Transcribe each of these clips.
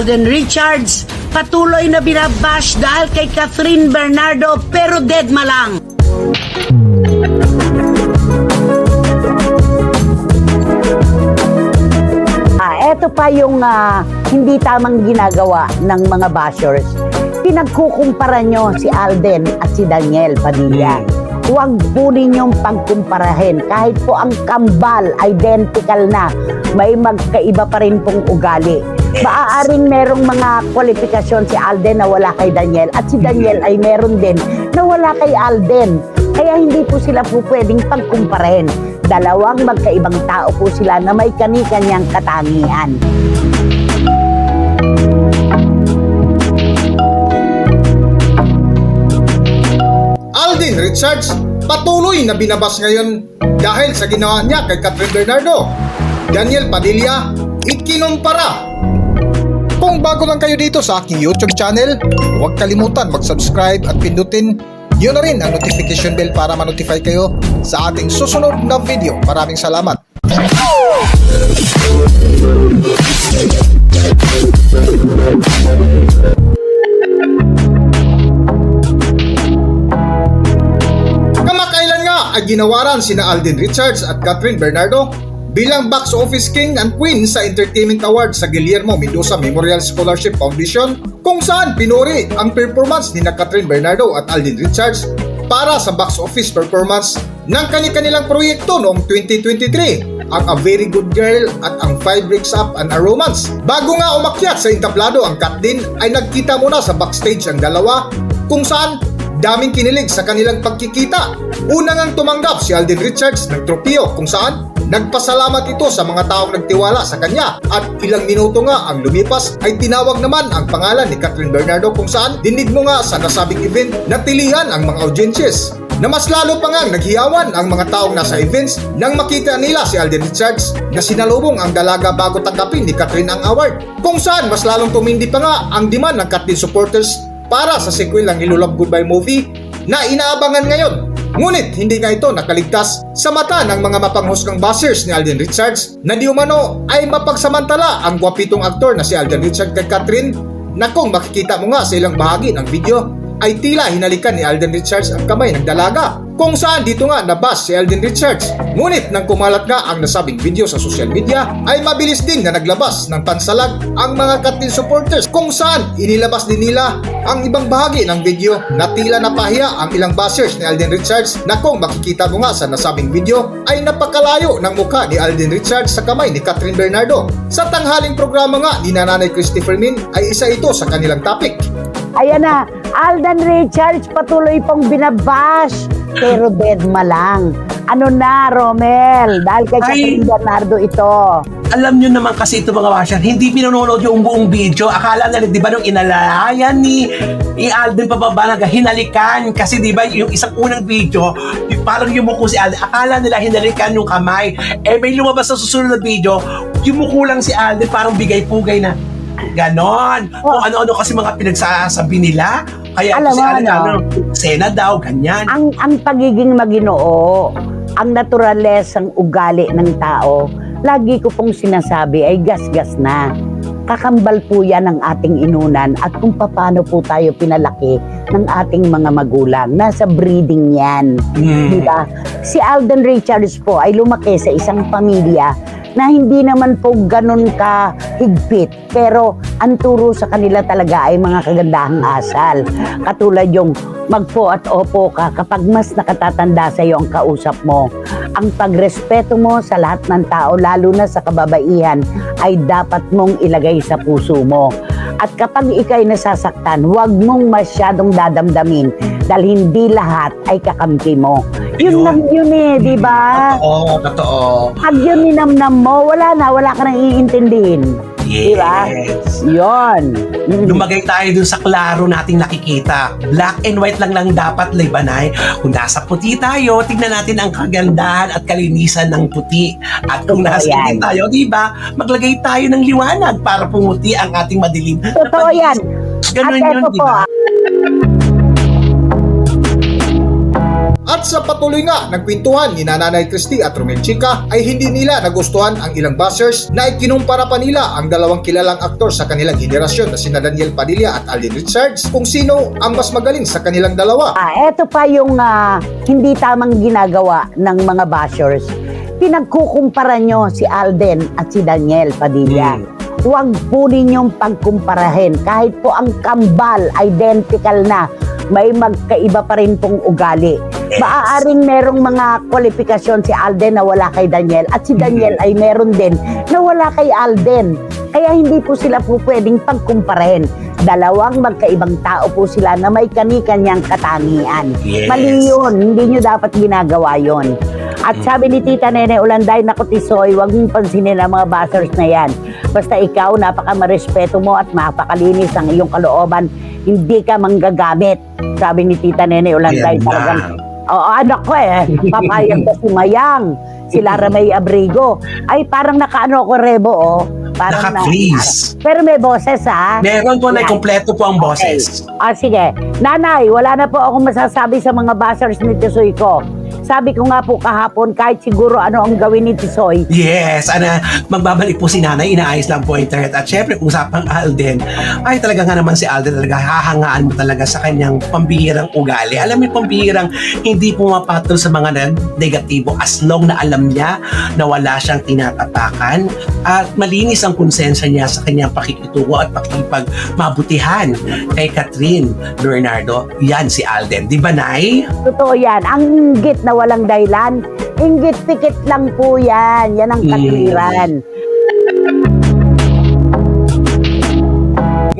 Alden Richards patuloy na binabash dahil kay Catherine Bernardo pero deadma lang. Ah, eto pa yung ah, hindi tamang ginagawa ng mga bashers. Pinagkukumpara nyo si Alden at si Daniel Padilla. Huwag po ninyong pagkumparahin. Kahit po ang kambal, identical na, may magkaiba pa rin pong ugali. Maaaring merong mga kwalifikasyon si Alden na wala kay Daniel at si Daniel ay meron din na wala kay Alden. Kaya hindi po sila po pwedeng pagkumparahin. Dalawang magkaibang tao po sila na may kani-kanyang katangian. Alden Richards patuloy na binabas ngayon dahil sa ginawa niya kay Catherine Bernardo. Daniel Padilla, ikinumpara. Kung bago lang kayo dito sa aking YouTube channel, huwag kalimutan mag-subscribe at pindutin yun na rin ang notification bell para ma-notify kayo sa ating susunod na video. Maraming salamat. Kamakailan nga ay ginawaran sina Alden Richards at Catherine Bernardo bilang box office king and queen sa Entertainment Award sa Guillermo Mendoza Memorial Scholarship Foundation kung saan pinuri ang performance ni na Catherine Bernardo at Alden Richards para sa box office performance ng kani-kanilang proyekto noong 2023 ang A Very Good Girl at ang Five Breaks Up and a Romance. Bago nga umakyat sa entablado ang Kat din ay nagkita muna sa backstage ang dalawa kung saan daming kinilig sa kanilang pagkikita. Una ngang tumanggap si Alden Richards ng tropeo kung saan nagpasalamat ito sa mga taong nagtiwala sa kanya at ilang minuto nga ang lumipas ay tinawag naman ang pangalan ni Catherine Bernardo kung saan dinig mo nga sa nasabing event na tilihan ang mga audiences na mas lalo pa nga naghiyawan ang mga taong nasa events nang makita nila si Alden Richards na sinalubong ang dalaga bago tanggapin ni Catherine ang award. Kung saan mas lalong tumindi pa nga ang demand ng Catherine supporters para sa sequel ng Hello Love Goodbye movie na inaabangan ngayon. Ngunit hindi nga ito nakaligtas sa mata ng mga mapanghusgang bashers ni Alden Richards na di umano ay mapagsamantala ang gwapitong aktor na si Alden Richards kay Catherine na kung makikita mo nga sa ilang bahagi ng video ay tila hinalikan ni Alden Richards ang kamay ng dalaga kung saan dito nga nabas si Alden Richards. Ngunit nang kumalat nga ang nasabing video sa social media ay mabilis din na naglabas ng pansalag ang mga Katin supporters kung saan inilabas din nila ang ibang bahagi ng video na tila napahiya ang ilang bashers ni Alden Richards na kung makikita mo nga sa nasabing video ay napakalayo ng mukha ni Alden Richards sa kamay ni Catherine Bernardo. Sa tanghaling programa nga ni Nanay Christopher Min ay isa ito sa kanilang topic. Ayan na, Alden Richards patuloy pong binabash. Pero deadma lang. Ano na, Romel? Dahil kay Ay. Catherine Bernardo ito. alam nyo naman kasi ito mga washer, hindi pinanonood yung buong video. Akala nila, di ba, nung inalayan ni, ni Alden pababa na hinalikan. Kasi di ba, yung isang unang video, yung parang yumuko si Alden. Akala nila hinalikan yung kamay. Eh, may lumabas sa susunod na video, yumuko lang si Alden, parang bigay-pugay na. Ganon. Oh. Kung ano-ano kasi mga pinagsasabi nila. Kaya Alam ito si mo, Alden, ano? ano, sena daw, ganyan. Ang, ang pagiging maginoo, ang naturales ang ugali ng tao, lagi ko pong sinasabi ay gas-gas na. Kakambal po yan ng ating inunan at kung paano po tayo pinalaki ng ating mga magulang. Nasa breeding yan. Mm. Di ba? Si Alden Richards po ay lumaki sa isang pamilya na hindi naman po ganun ka higpit. Pero ang turo sa kanila talaga ay mga kagandahang asal. Katulad yung magpo at opo ka kapag mas nakatatanda sa iyo ang kausap mo. Ang pagrespeto mo sa lahat ng tao, lalo na sa kababaihan, ay dapat mong ilagay sa puso mo. At kapag ikay nasasaktan, huwag mong masyadong dadamdamin dahil hindi lahat ay kakampi mo. Yun Yun. lang yun eh, di ba? Oo, totoo. Pag yun ninamnam mo, wala na, wala ka nang iintindihin. Yes. Yun. Mm. Lumagay tayo dun sa klaro nating nakikita. Black and white lang lang dapat, Libanay. Kung nasa puti tayo, tignan natin ang kagandahan at kalinisan ng puti. At kung Totoo nasa yan. itim tayo, di ba? Maglagay tayo ng liwanag para pumuti ang ating madilim. na Totoo yan. Ganun At yun, di ba? At sa patuloy nga ng kwentuhan ni Nanay Christie at Romel Chica ay hindi nila nagustuhan ang ilang bashers na ikinumpara pa nila ang dalawang kilalang aktor sa kanilang henerasyon na sina Daniel Padilla at Alden Richards kung sino ang mas magaling sa kanilang dalawa. Ah, eto pa yung ah, hindi tamang ginagawa ng mga bashers. Pinagkukumpara nyo si Alden at si Daniel Padilla. Huwag po ninyong pagkumparahin. Kahit po ang kambal, identical na, may magkaiba pa rin pong ugali. Maaaring merong mga kwalifikasyon si Alden na wala kay Daniel at si Daniel ay meron din na wala kay Alden. Kaya hindi po sila po pwedeng pagkumparahin. Dalawang magkaibang tao po sila na may kani-kanyang katangian. Yes. Mali yun. Hindi nyo dapat ginagawa yon. At sabi ni Tita Nene Ulanday, naku Tisoy, huwag mong pansinin ang mga bashers na yan. Basta ikaw, napaka marespeto mo at mapakalinis ang iyong kalooban, hindi ka manggagamit. Sabi ni Tita Nene Ulanday, talagang. Oo, anak ko eh. Papayag ko si Mayang. Si Lara May Abrigo. Ay, parang nakaano ko rebo, oh. Parang Naka-freeze. pero may boses, ha? Meron po na Yan. kompleto po ang boses. Ah, sige. Nanay, wala na po akong masasabi sa mga bashers ni Tisoy ko. Sabi ko nga po kahapon, kahit siguro ano ang gawin ni Tisoy, Yes, ana, magbabalik po si nanay, inaayos lang po internet. At syempre, usapang Alden, ay talaga nga naman si Alden talaga, hahangaan mo talaga sa kanyang pambihirang ugali. Alam mo yung pambihirang hindi pumapatol sa mga neg- negatibo as long na alam niya na wala siyang tinatapakan at malinis ang konsensya niya sa kanyang pakikitungo at pakipag mabutihan kay Catherine Bernardo. Yan si Alden. Di ba, Nay? totoo yan. Ang inggit na walang dahilan, inggit pikit lang po yan. Yan ang katwiran.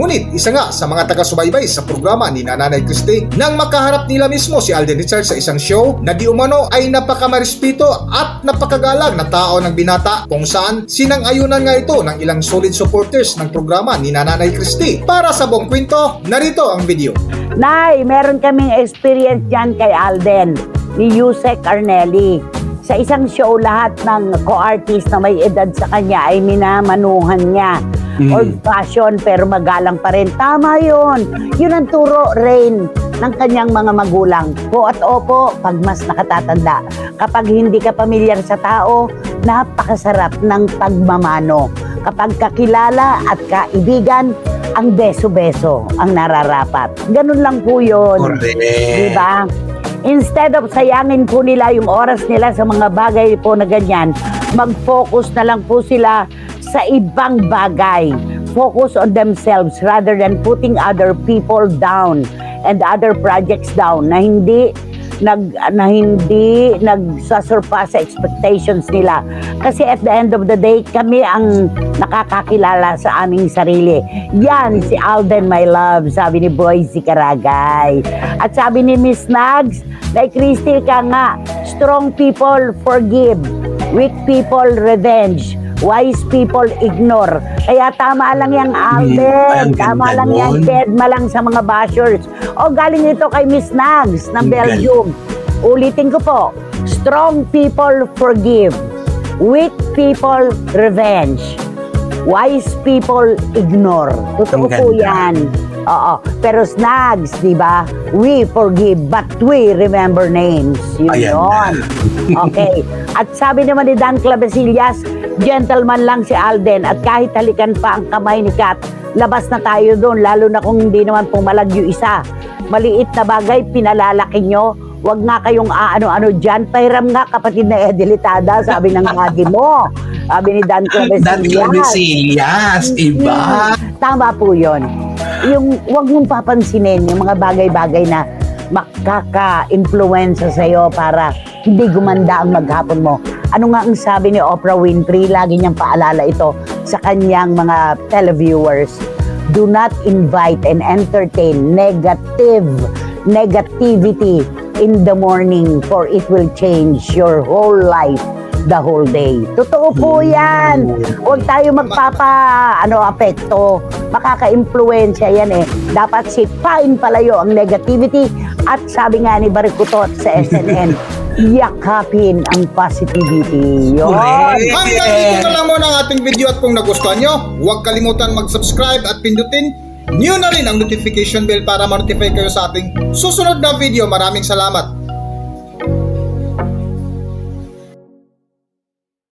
Ngunit isa nga sa mga taga-subaybay sa programa ni Nanay Christie nang makaharap nila mismo si Alden Richards sa isang show na di umano ay napakamarespeto at napakagalang na tao ng binata kung saan sinang-ayunan nga ito ng ilang solid supporters ng programa ni Nanay Christie. Para sa buong kwento, narito ang video. Nay, meron kaming experience dyan kay Alden ni Yusek Arnelli. Sa isang show, lahat ng co-artist na may edad sa kanya ay minamanuhan niya. Mm. Old fashion pero magalang pa rin. Tama yun. Yun ang turo, Rain, ng kanyang mga magulang. Po at opo, pag mas nakatatanda. Kapag hindi ka pamilyar sa tao, napakasarap ng pagmamano. Kapag kakilala at kaibigan, ang beso-beso ang nararapat. Ganun lang po yun. Correct. Di ba? Instead of sayangin po nila yung oras nila sa mga bagay po na ganyan, mag-focus na lang po sila sa ibang bagay. Focus on themselves rather than putting other people down and other projects down na hindi nag na hindi nagsasurpass sa expectations nila. Kasi at the end of the day, kami ang nakakakilala sa aming sarili. Yan si Alden, my love, sabi ni Boyce Karagay. At sabi ni Miss Nags, like Christy ka nga, strong people forgive, weak people revenge, wise people ignore. Kaya tama lang yung Alden, ang tama lang yung nun. deadma lang sa mga bashers. O galing ito kay Miss Nags ng. Belgium. Ulitin ko po, strong people forgive, weak people revenge, wise people ignore. Totoo po yan. Oo. Pero snags, di ba? We forgive, but we remember names. Yun Ayan yun. Okay. At sabi naman ni Dan Clavesillas, gentleman lang si Alden at kahit halikan pa ang kamay ni Kat, labas na tayo doon, lalo na kung hindi naman pumalag yung isa. Maliit na bagay, pinalalaki nyo. Huwag nga kayong aano-ano dyan. Pahiram nga kapatid na Edelitada, sabi ng agi mo. Sabi ni Dan Clavesillas. Dan Clavesillas, iba. Tama po yun. Yung wag mong papansinin yung mga bagay-bagay na makaka-influensya sa'yo para hindi gumanda ang maghapon mo. Ano nga ang sabi ni Oprah Winfrey? Lagi niyang paalala ito sa kanyang mga televiewers. Do not invite and entertain negative negativity in the morning for it will change your whole life the whole day. Totoo po yan. Huwag tayo magpapa ano apekto. Makaka-impluwensya yan eh. Dapat sipain palayo ang negativity at sabi nga ni Barikutot sa SNN, yakapin ang positivity. Yun. Hanggang dito na lang muna ang ating video at kung nagustuhan nyo, huwag kalimutan mag-subscribe at pindutin nyo na rin ang notification bell para ma-notify kayo sa ating susunod na video. Maraming salamat.